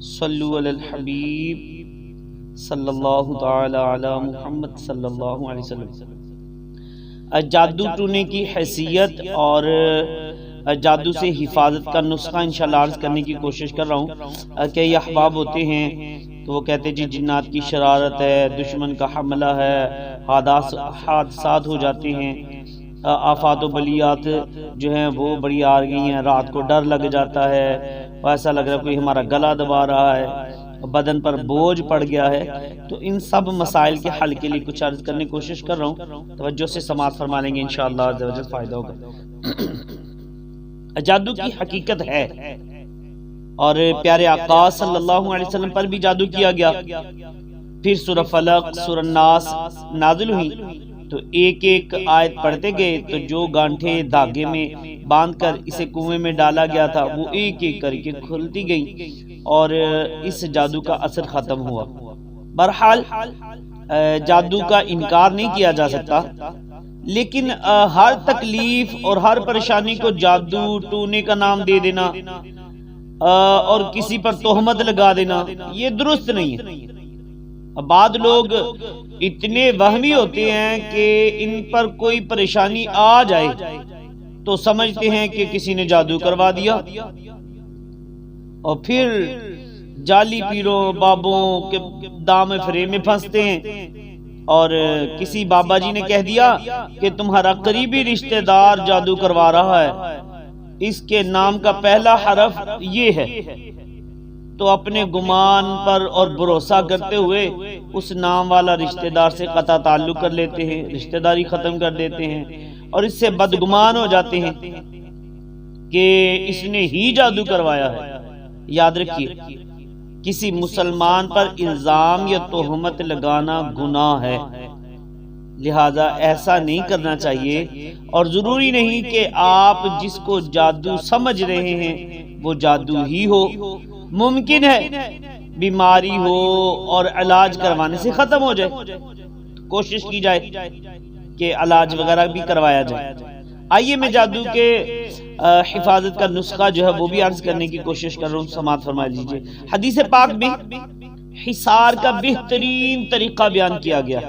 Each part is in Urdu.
صلو علی الحبیب صلی اللہ تعالی علی محمد صلی اللہ علیہ وسلم۔ جادو ٹونے کی حیثیت اور جادو سے حفاظت کا نسخہ انشاءاللہ عرض کرنے کی کوشش کر رہا ہوں۔ کہ یہ احباب ہوتے ہیں تو وہ کہتے جی جنات کی شرارت ہے، دشمن کا حملہ ہے حادثات ہو جاتے ہیں۔ آفات و بلیات جو ہیں وہ بڑی آ گئی ہیں۔ رات کو ڈر لگ جاتا ہے ایسا لگ رہا ہے کوئی ہمارا گلا دبا رہا ہے، بدن پر بوجھ پڑ گیا ہے۔ تو ان سب مسائل کے حل کے لیے کچھ عرض کرنے کی کوشش کر رہا ہوں۔ توجہ سے سماعت فرما لیں گے انشاءاللہ فائدہ ہوگا۔ جادو کی حقیقت ہے۔ اور پیارے آقا صلی اللہ علیہ وسلم پر بھی جادو کیا گیا۔ پھر سورہ فلق، سورہ ناس نازل ہوئی۔ تو ایک ایک آیت پڑھتے گئے تو جو گانٹھے دھاگے میں باندھ کر اسے کنویں میں ڈالا گیا تھا، وہ ایک ایک کر کے کھلتی گئی اور اس جادو کا اثر ختم ہوا۔ برحال جادو کا انکار نہیں کیا جا سکتا، لیکن ہر تکلیف اور ہر پریشانی کو جادو ٹونے کا نام دے دینا اور کسی پر تہمت لگا دینا، یہ درست نہیں ہے۔ بعد لوگ اتنے وہمی ہوتے ہیں کہ ان پر کوئی پریشانی آ جائے تو سمجھتے ہیں کہ کسی نے جادو کروا دیا۔ اور پھر جالی پیروں، بابوں کے دام فریم میں پھنستے ہیں۔ اور کسی بابا جی نے کہہ دیا کہ تمہارا قریبی رشتہ دار جادو کروا رہا ہے۔ اس کے نام کا پہلا حرف یہ ہے۔ تو اپنے گمان پر اور بھروسہ کرتے ہوئے اس نام والا رشتہ دار سے قطع تعلق کر لیتے ہیں، رشتہ داری ختم کر دیتے ہیں اور اس سے بدگمان ہو جاتے ہیں کہ اس نے ہی جادو کروایا ہے۔ یاد رکھیے، کسی مسلمان پر الزام یا تہمت لگانا گناہ ہے۔ لہذا ایسا نہیں کرنا چاہیے اور ضروری نہیں کہ آپ جس کو جادو سمجھ رہے ہیں، وہ جادو ہی ہو۔ ممکن ہے بیماری ہو اور علاج کروانے سے ختم ہو جائے۔ کوشش کی جائے کہ علاج وغیرہ بھی کروایا جائے۔ آئیے میں جادو کے حفاظت کا نسخہ جو ہے وہ بھی عرض کرنے کی کوشش کر رہا ہوں۔ سماعت فرما لیجیے۔ حدیث پاک میں حصار کا بہترین طریقہ بیان کیا گیا۔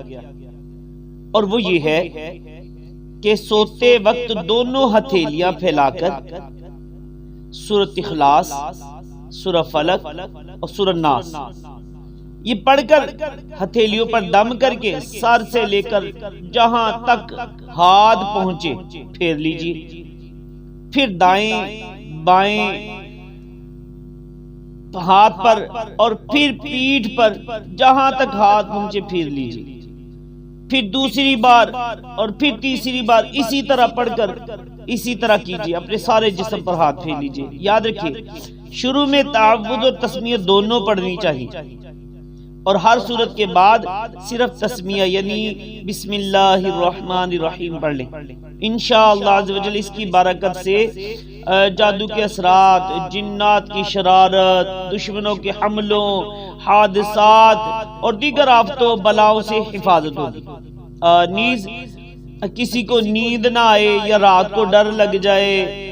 اور وہ یہ ہے کہ سوتے وقت دونوں ہتھیلیاں پھیلا کر سورت اخلاص سورہ فلق اور سورہ ناس۔ یہ پڑھ کر ہتھیلیوں پر دم کر کے سر سے لے کر جہاں تک ہاتھ پہنچے، پھیر لیجیے۔ پھر دائیں، بائیں، ہاتھ پر اور پھر پیٹھ پر جہاں تک ہاتھ پہنچے، پھیر لیجیے۔ پھر دوسری بار اور پھر تیسری بار اسی طرح پڑھ کر اسی طرح کیجیے، اپنے سارے جسم پر ہاتھ پھیر لیجیے۔ یاد رکھیے شروع میں تعبد اور تسمیہ دونوں پڑھنی چاہیے۔ اور ہر صورت کے بعد صرف تسمیہ یعنی بسم اللہ الرحمن الرحیم پڑھ لیں۔ انشاءاللہ اس کی برکت سے جادو کے اثرات، جنات کی شرارت، دشمنوں کے حملوں، حادثات اور دیگر آفتوں بلاؤں سے حفاظت ہوگی۔ نیز، کسی کو نیند نہ آئے یا رات کو ڈر لگ جائے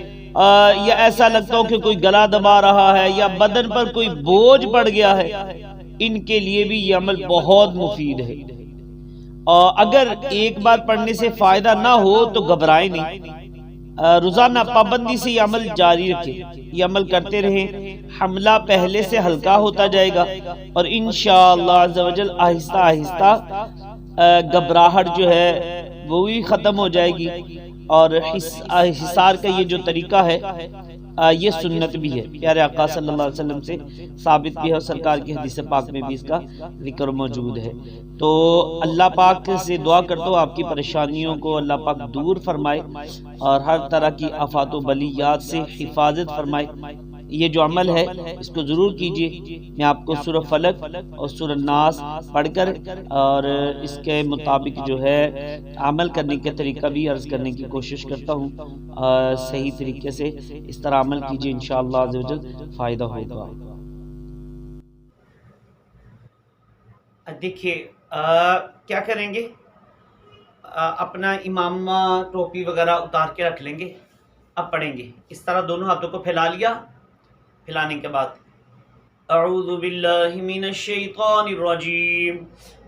یا ایسا لگتا ہو کہ کوئی گلا دبا رہا ہے، یا بدن پر کوئی بوجھ پڑ گیا ہے، ان کے لیے بھی یہ عمل بہت مفید ہے۔ اگر ایک بار پڑھنے سے فائدہ نہ ہو تو گھبرائے نہیں۔ روزانہ پابندی سے یہ عمل جاری رکھے یہ عمل کرتے رہیں۔ حملہ پہلے سے ہلکا ہوتا جائے گا۔ اور انشاءاللہ آہستہ آہستہ گھبراہٹ جو ہے، وہ بھی ختم ہو جائے گی۔ اور حصار کا یہ جو طریقہ ہے یہ سنت بھی ہے۔ پیارے آقا صلی اللہ علیہ وسلم سے ثابت بھی ہے اور سرکار کی حدیث پاک میں بھی اس کا ذکر موجود ہے۔ تو اللہ پاک سے دعا کرتا ہوں آپ کی پریشانیوں کو اللہ پاک دور فرمائے اور ہر طرح کی آفات و بلیات سے حفاظت فرمائے۔ یہ جو عمل ہے، اس کو ضرور کیجیے۔ میں آپ کو سورہ فلق اور سورہ ناس پڑھ کر اور اس کے مطابق جو ہے، عمل کرنے کے طریقہ بھی عرض کرنے کی کوشش کرتا ہوں۔ صحیح طریقے سے اس طرح عمل کیجیے، انشاءاللہ عزوجل فائدہ ہوگا۔ دیکھیے کیا کریں گے؟ اپنا امامہ ٹوپی وغیرہ اتار کے رکھ لیں گے۔ اب پڑھیں گے۔ اس طرح دونوں ہاتھوں کو پھیلا لیا۔ پھیلانے کے بعد أعوذ بالله من الشيطان الرجيم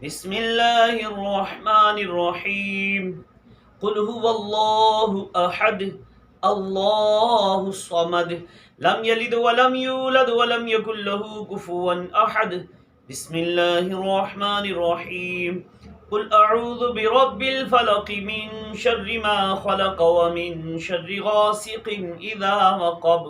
بسم الله الرحمن الرحيم قل هو الله أحد الله الصمد لم يلد ولم يولد ولم يكن له كفوا أحد بسم الله الرحمن الرحيم قل أعوذ برب الفلق من شر ما خلق ومن شر غاسق إذا وقب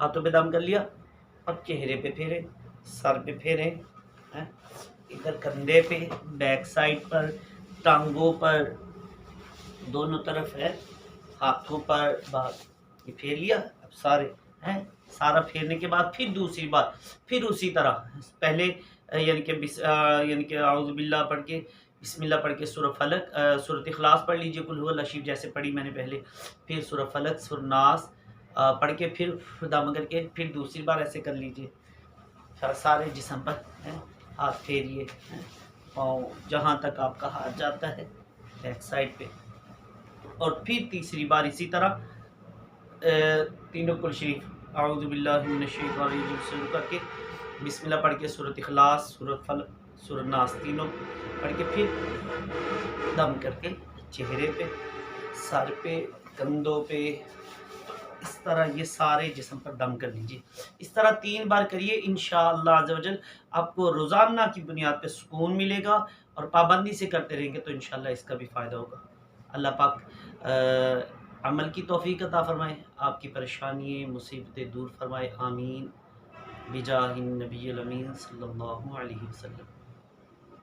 ہاتھوں پہ دم کر لیا، اب چہرے پہ پھیرے، سر پہ پھیرے ہاں، ادھر کندھے پہ، بیک سائڈ پر، ٹانگوں پر، دونوں طرف ہے، ہاتھوں پر، بات، یہ پھیر لیا، اب سارے ہیں سارا پھیرنے کے بعد پھر دوسری بات، پھر اسی طرح، پہلے یعنی کہ بس یعنی کہ اعوذ باللہ پڑھ کے، بسم اللہ پڑھ کے سورہ فلق سورۃ اخلاص پڑھ لیجیے کل هو لشیف جیسے پڑھی میں نے پہلے، پھر سورہ فلق، سورہ ناس پڑھ کے پھر دم کر کے پھر دوسری بار ایسے کر لیجیے۔ سارے جسم پر، ہیں، ہاتھ پھیریے پاؤں جہاں تک آپ کا ہاتھ جاتا ہے بیک سائڈ پہ۔ اور پھر تیسری بار اسی طرح تینوں کل شریف، اعوذ باللہ من الشیطان الرجیم، شروع کر کے بسم اللہ پڑھ کے صورت اخلاص صورت فل صورت ناس، تینوں پڑھ کے پھر دم کر کے چہرے پہ، سر پہ، کندھوں پہ اس طرح یہ سارے جسم پر دم کر لیجیے اس طرح تین بار کریے، انشاءاللہ عز و جل آپ کو روزانہ کی بنیاد پہ سکون ملے گا اور پابندی سے کرتے رہیں گے تو انشاءاللہ اس کا بھی فائدہ ہوگا۔ اللہ پاک عمل کی توفیق عطا فرمائے، آپ کی پریشانی مصیبتیں دور فرمائے، آمین۔ بجاہ النبی الامین صلی اللہ علیہ وسلم۔